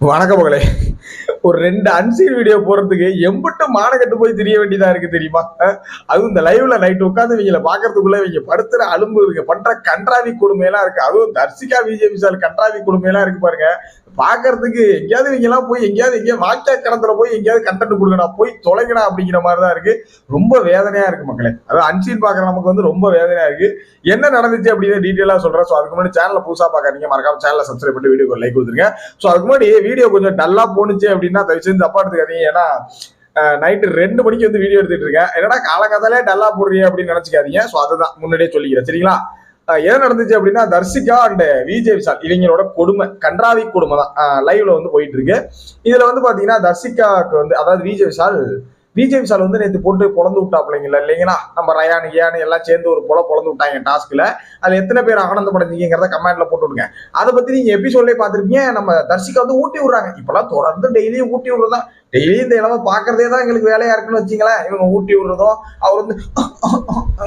வணக்கம் மகளே. ஒரு ரெண்டு அன்சீன் வீடியோ போறதுக்கு எம்பிட்டு மானக்கட்டு போய் தெரிய வேண்டியதா இருக்கு தெரியுமா? அதுவும் இந்த லைவ்ல நைட் உட்காந்து இவங்களை பாக்குறதுக்குள்ள இவங்க படுத்துற அலும்பு இருக்கு பண்ற கன்றாவி கொடுமையெல்லாம் இருக்கு. அதுவும் தர்சிகா விஜய் விசால் கன்றாவி கொடுமையெல்லாம் இருக்கு பாருங்க. பாக்குறதுக்கு எங்கேயாவது இவங்க எல்லாம் போய் எங்கேயாவது எங்கேயாவது வாக்கியா கடத்துல போய் எங்கேயாவது கண்டென்ட் கொடுக்கணும் போய் தொலைங்கடா அப்படிங்கிற மாதிரி தான் இருக்கு. ரொம்ப வேதனையா இருக்கு மக்களே. அதாவது அன்சீன் பாக்குற நமக்கு வந்து ரொம்ப வேதனையா இருக்கு. என்ன நடந்துச்சு அப்படின்னு டீட்டெயிலா சொல்றேன். ஸோ அதுக்கு முன்னாடி சேனலை புதுசா பாக்காதீங்க மறக்காம சேனலை சப்ஸ்கிரைப் பண்ணி வீடியோ லைக் கொடுத்துருங்க. ஸோ அதுக்கு முன்னாடி வீடியோ கொஞ்சம் டல்லா போனுச்சு அப்படின்னா தயவு செஞ்சு தப்பா எடுத்துக்காதீங்க. ஏன்னா நைட்டு ரெண்டு மணிக்கு வந்து வீடியோ எடுத்துட்டு இருக்கேன். என்னடா காலங்காத்தாலே டல்லா போடுறீங்க அப்படின்னு நினைச்சுக்காதீங்க. ஸோ அதுதான் முன்னாடியே சொல்லிக்கிறேன். சரிங்களா? எது நடந்துச்சு அப்படின்னா தர்சிகா அண்ட் விஜய் விஷால் இவங்களோட கொடுமை கன்றாவி கொடுமை தான் லைவ்ல வந்து போயிட்டு இருக்கு. இதுல வந்து பாத்தீங்கன்னா தர்சிகாவுக்கு வந்து அதாவது விஜய் விஷால் விஜய் விஷால் வந்து நேற்று போட்டு பொழந்து விட்டாப்லைங்களா இல்லைங்களா? நம்ம ரயானு கியானு எல்லாம் சேர்ந்து ஒரு பொல பொழந்து விட்டாங்க டாஸ்க்கில் அதில் எத்தனை பேர் ஆனந்தப்படைஞ்சீங்கிறத கமெண்ட்ல போட்டு விடுங்க. அதை பற்றி நீங்கள் எபிசோட்லேயே பார்த்துருப்பீங்க? நம்ம தர்சிகா வந்து ஊட்டி விடுறாங்க. இப்போலாம் தொடர்ந்து டெய்லியும் ஊட்டி விடுறதா டெய்லியும் இந்த இளவ பார்க்குறதே தான் எங்களுக்கு வேலையாக இருக்குன்னு வச்சிங்களேன். இவங்க ஊட்டி விடுறதும் அவர் வந்து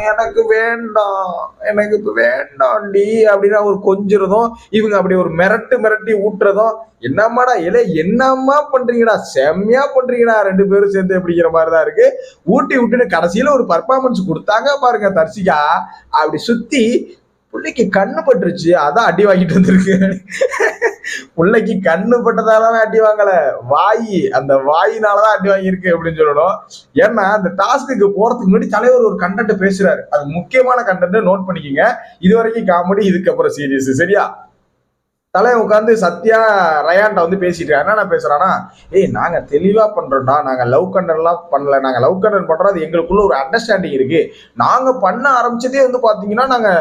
எனக்கு வேண்டாம் எனக்கு இப்ப வேண்டாம்டி அப்படின்னு அவர் கொஞ்சுறதும் இவங்க அப்படி ஒரு மிரட்டு மிரட்டி ஊட்டுறதும் என்னம்மாடா இல்ல என்னம்மா பண்றீங்கடா? செம்மையா பண்றீங்கடா ரெண்டு பேரும் சேர்ந்து அப்படிங்கிற மாதிரி தான் இருக்கு. ஊட்டி விட்டுன்னு கடைசியில ஒரு பர்ஃபார்மன்ஸ் கொடுத்தாங்க பாருங்க தர்சிகா அப்படி சுத்தி பிள்ளைக்கு கண்ணு பட்டுருச்சு அதான் அடி வாங்கிட்டு வந்திருக்கு. பிள்ளைக்கு கண்ணு பட்டதால அடி வாங்கல. வாய் அந்த வாயினாலதான் அடி வாங்கியிருக்கு அப்படின்னு சொல்லணும். ஏன்னா அந்த டாஸ்க்கு போறதுக்கு முன்னாடி தலைவர் ஒரு கண்டென்ட் பேசுறாரு. அது முக்கியமான கண்டென்ட் நோட் பண்ணிக்கோங்க. இது வரைக்கும் காமெடி இதுக்கப்புறம் சீரியஸ் சரியா? தலைவன் உட்காந்து சத்யா ரயான்ட்ட வந்து பேசிட்டு என்ன என்னென்ன பேசுறானா ஏய் நாங்க தெளிவா பண்றோம்டா. நாங்க லவ் கண்டன்லாம் பண்ணல. நாங்க லவ் கண்டன் பண்றோம். அது எங்களுக்குள்ள ஒரு அண்டர்ஸ்டாண்டிங் இருக்கு. நாங்க பண்ண ஆரம்பிச்சதே வந்து பாத்தீங்கன்னா நாங்க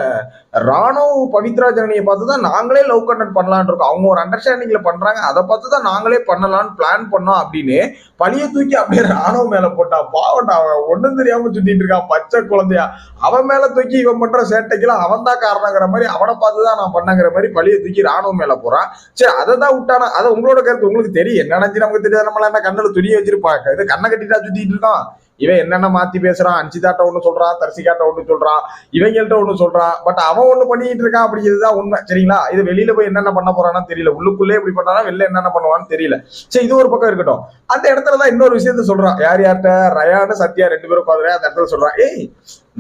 ராணுவ பவித்ரா ஜனனியை பார்த்து தான் நாங்களே லவ் கண்டன் பண்ணலான் இருக்கோம். அவங்க ஒரு அண்டர்ஸ்டாண்டிங்ல பண்றாங்க. அதை பார்த்து தான் நாங்களே பண்ணலாம்னு பிளான் பண்ணோம் அப்படின்னு பழிய தூக்கி அப்படியே ராணுவ மேல போட்டா பாவண்டா அவன் ஒண்ணும் தெரியாம சுத்திட்டு இருக்கான் பச்சை குழந்தையா. அவன் மேல தூக்கி இவன் பண்ற சேட்டைக்கெல்லாம் அவன் தான் காரணங்கிற மாதிரி அவனை பார்த்து தான் நான் பண்ணங்கிற மாதிரி பழிய தூக்கி ராணுவ மேல போறான் சரி அதை தான் விட்டானா? அதை உங்களோட கருத்து உங்களுக்கு தெரியும். என்ன நினைச்சு நமக்கு தெரியாது? நம்மள என்ன கண்ணில் துணியை வச்சிருப்பாங்க இது கண்ணை கட்டிட்டா சுத்திட்டு இருக்கான். இவன் என்னென்ன மாத்தி பேசுறான்? அஞ்சிதாட்ட ஒண்ணு சொல்றான் தர்சிகாட்ட ஒண்ணு சொல்றான் இவங்கள்ட்ட ஒண்ணு சொல்றான். பட் அவன் ஒண்ணு பண்ணிட்டு இருக்கான் அப்படிங்கிறதுதான் உண்மை. சரிங்களா? இது வெளியில போய் என்னென்ன பண்ண போறான்னு தெரியல. உள்ளுக்குள்ளே எப்படி பண்ணானா வெளில என்னென்ன பண்ணுவான்னு தெரியல. சரி இது ஒரு பக்கம் இருக்கட்டும். அந்த இடத்துல தான் இன்னொரு விஷயத்த சொல்றான். யார் யார்கிட்ட? ரயானு சத்யா ரெண்டு பேரும் உட்காந்துறேன் அந்த இடத்துல சொல்றான். ஏய்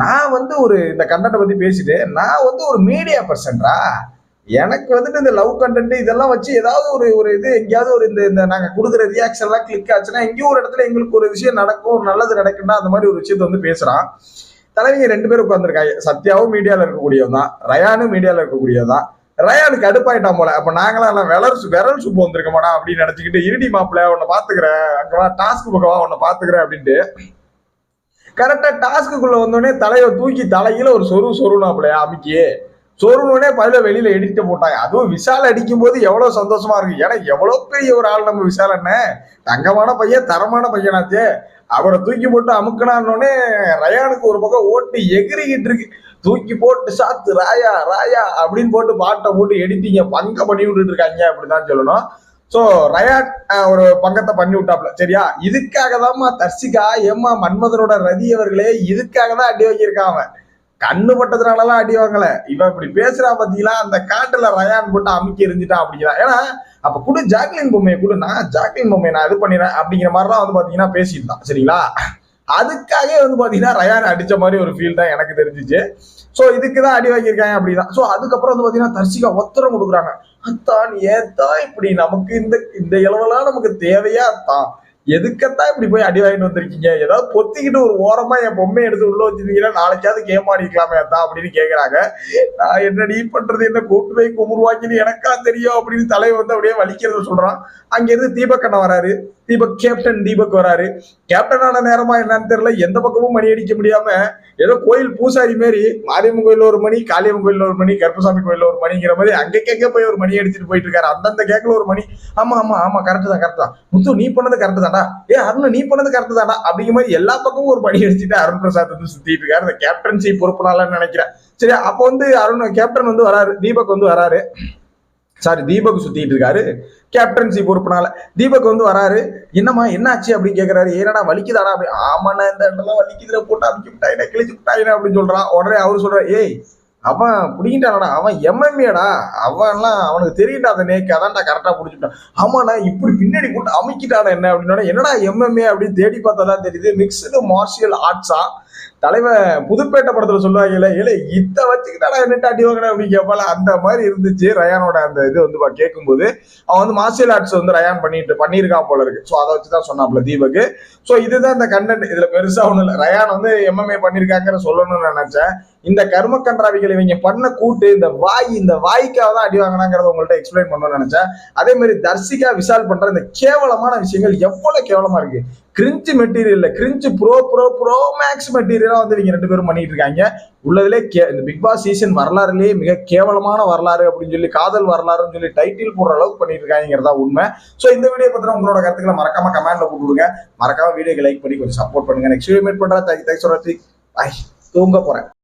நான் வந்து ஒரு இந்த கண்டத்தை பத்தி பேசிட்டு நான் வந்து ஒரு மீடியா பர்சன்டா எனக்கு வந்துட்டு இந்த லவ் கண்டென்ட் இதெல்லாம் வச்சு ஏதாவது ஒரு ஒரு இது எங்கேயாவது ஒரு இந்த இந்த நாங்கள் கொடுக்குற ரியாக்ஷன்லாம் கிளிக் ஆச்சுன்னா எங்கேயோ ஒரு இடத்துல எங்களுக்கு ஒரு விஷயம் நடக்கும் ஒரு நல்லது நடக்குன்னா அந்த மாதிரி ஒரு விஷயத்த வந்து பேசுகிறான் தலைவங்க ரெண்டு பேரும் உட்காந்துருக்காங்க சத்யாவும் மீடியாவில் இருக்கக்கூடியவன் தான். ரயானும் மீடியாவில் இருக்கக்கூடியவன் தான். ரயானுக்கு அடுப்பாயிட்டான் போல. அப்ப நாங்களாம் எல்லாம் விரல் சு- விரல் சுப்பு வந்திருக்க அப்படின்னு நினைச்சுக்கிட்டு இருடி மாப்பிள்ள உன்னை பாத்துக்கிறேன். அங்கவா டாஸ்க் பக்கவா உன்னை பாத்துக்கிறேன் அப்படின்ட்டு. கரெக்டா டாஸ்க்குள்ள வந்தோடனே தலையை தூக்கி தலையில ஒரு சொரு சொருனாப்புலையா அமுக்கி சோறுனே பதில வெளியில எடிட்டு போட்டாங்க. அதுவும் விஷால் அடிக்கும் போது எவ்வளவு சந்தோஷமா இருக்கு. ஏன்னா எவ்வளவு பெரிய ஒரு ஆள் நம்ம விஷால் என்ன தங்கமான பையன் தரமான பையனாச்சே. அவரை தூக்கி போட்டு அமுக்கினான்னொடனே ரயானுக்கு ஒரு பக்கம் ஓட்டு எகிரிக்கிட்டு இருக்கு. தூக்கி போட்டு சாத்து ராயா ராயா அப்படின்னு போட்டு பாட்டை போட்டு எடிட்டிங்க பங்க பண்ணி விட்டுட்டு இருக்காங்க அப்படிதான் சொல்லணும். சோ ரயான் ஒரு பங்கத்தை பண்ணி விட்டாப்ல சரியா? இதுக்காக தான்மா தர்சிகா ஏம்மா மன்மதனோட ரதி அவர்களே இதுக்காக தான் அடி வாங்கியிருக்கான் அவன். கண்ணு பட்டதுனாலலாம் அடி வாங்கல. இவன் இப்படி பேசுறா பாத்தீங்களா? அந்த காட்டுல ரயான் போட்டு அமுக்கி எரிஞ்சிட்டான் அப்படிங்கிறான் ஏன்னா அப்ப கூட ஜாக்லின் பொம்மையை கூட. நான் ஜாக்லின் பொம்மையை நான் இது பண்ணிடுறேன் அப்படிங்கிற மாதிரிலாம் வந்து பாத்தீங்கன்னா பேசியிருந்தான் சரிங்களா? அதுக்காகவே வந்து பாத்தீங்கன்னா ரயான் அடிச்ச மாதிரி ஒரு ஃபீல் தான் எனக்கு தெரிஞ்சிச்சு. சோ இதுக்கு தான் அடி வாங்கியிருக்காங்க அப்படின்னா. சோ அதுக்கப்புறம் வந்து பாத்தீங்கன்னா தர்சிகா ஒத்தரம் கொடுக்குறாங்க. அத்தான் ஏத்தான் இப்படி நமக்கு இந்த இந்த இளவெல்லாம் நமக்கு தேவையா? தான் எதுக்கத்தான் இப்படி போய் அடி வாங்கிட்டு வந்திருக்கீங்க? ஏதாவது பொத்திக்கிட்டு ஒரு ஓரமா என் பொம்மையை எடுத்து உள்ள வச்சிருக்கீங்கன்னா நாளைக்காவது கேம் ஆடிக்கலாமே தான் அப்படின்னு கேக்குறாங்க. நான் என்னடி பண்றது? என்ன கூட்டு போய் குமுருவாக்கின்னு எனக்கா தெரியும் அப்படின்னு தலைவர் வந்து அப்படியே வலிக்கிறத சொல்றான். அங்கேருந்து இருந்து வராரு. தீபக் கேப்டன் தீபக் வராரு. கேப்டனான நேரமா என்னன்னு தெரியல. எந்த பக்கமும் மணி அடிக்க முடியாம ஏதோ கோயில் பூசாரி மாரி மாரியம்மன் கோயில்ல ஒரு மணி காளியம்மன் கோயில்ல ஒரு மணி கருப்பசாமி கோயில்ல ஒரு மணிங்கிற மாதிரி அங்க கேக்க போய் ஒரு மணி அடிச்சுட்டு போயிட்டு இருக்காரு. அந்தந்த கேட்கல ஒரு மணி. ஆமா ஆமா ஆமா கரெக்ட் தான் கரெக்ட் தான். முத்து நீ பண்ணது கரெக்ட் தான்டா. ஏ அருண் நீ பண்ணது கரெக்ட் தான்டா. அப்படிங்கிற மாதிரி எல்லா பக்கமும் ஒரு மணி அடிச்சுட்டு அருண் பிரசாத் வந்து சுத்திட்டு இருக்காரு. இந்த கேப்டன்சி பொறுப்புனாலன்னு நினைக்கிறேன். சரி அப்போ வந்து அருண் கேப்டன் வந்து வராரு. தீபக் வந்து வராரு. சாரி தீபக் சுத்திட்டு இருக்காரு. கேப்டன்சி பொறுப்புனால. தீபக் வந்து வராரு. என்னம்மா என்னாச்சு? அப்படின்னு கேட்கிறாரு ஏனடா வலிக்குதாடா? அப்படி ஆமாண்ணா இந்த இடம்லாம் வலிக்குதுல போட்டு அமைக்க விட்டாயினா கிழிச்சு விட்டாயினா அப்படின்னு சொல்றான். உடனே அவரு சொல்ற ஏய் அவன் பிடிக்கிட்டானடா அவன் எம்எம்ஏடா அவன்லாம் அவனுக்கு தெரியட்டா அந்த நேக்கு. அதான்டா கரெக்டாக பிடிச்சிட்டான் ஆமாண்ணா இப்படி பின்னாடி போட்டு அமைக்கிட்டான என்ன? அப்படின்னா என்னடா எம்எம்ஏ அப்படின்னு தேடி பார்த்தா தான் தெரியுது. மிக்சடு மார்ஷியல் ஆர்ட்ஸா தலைவன் புதுப்பேட்டை படத்துல சொல்லுவாங்கல்ல ஏலே இத்த வச்சுக்கிட்டா என்னட்டு அடி வாங்கின அப்படின்னு கேட்பால அந்த மாதிரி இருந்துச்சு ரயானோட அந்த இது வந்து பா- கேட்கும்போது அவன் வந்து மார்ஷியல் ஆர்ட்ஸ் வந்து ரயான் பண்ணிட்டு பண்ணியிருக்கான் போல இருக்கு. ஸோ அதை வச்சு தான் சொன்னாப்ல தீபக்கு. ஸோ இதுதான் இந்த கண்டென்ட் இதுல பெருசா ஒன்றும் இல்லை. ரயான் வந்து எம்எம்ஏ பண்ணியிருக்காங்கிற சொல்லணும்னு நினைச்சேன். இந்த கர்ம கன்றாவிகள் இவங்க பண்ண கூட்டு இந்த வாய் இந்த வாய்க்காக தான் அடி வாங்கினாங்கிறத உங்கள்ட்ட எக்ஸ்பிளைன் பண்ணணும்னு நினைச்சேன். அதே மாதிரி தர்சிகா விஷால் பண்ற இந்த கேவலமான விஷயங்கள் எவ்வளவு கேவலமா இருக்கு. Cringe மெட்டீரியல்ல cringe bro bro bro max மெட்டீரியலா வந்து இவங்க ரெண்டு பேரும் பண்ணிட்டு இருக்காங்க. உள்ளதுலே கே இந்த பிக் பாஸ் சீசன் வரலாறுலேயே மிக கேவலமான வரலாறு அப்படின்னு சொல்லி காதல் வரலாறுன்னு சொல்லி டைட்டில் போடுற அளவுக்கு பண்ணிட்டு இருக்காங்கிறதா உண்மை. ஸோ இந்த வீடியோ பத்தின உங்களோட கருத்துக்களை மறக்காம கமெண்ட்ல போட்டுவிடுங்க மறக்காம வீடியோக்கு லைக் பண்ணி கொஞ்சம் சப்போர்ட் பண்ணுங்க. நெக்ஸ்ட் வீடியோ மீட் பண்றேன். தேங்க்ஸ் ஃபார் வாட்சிங் ஐ தூங்க போறேன்.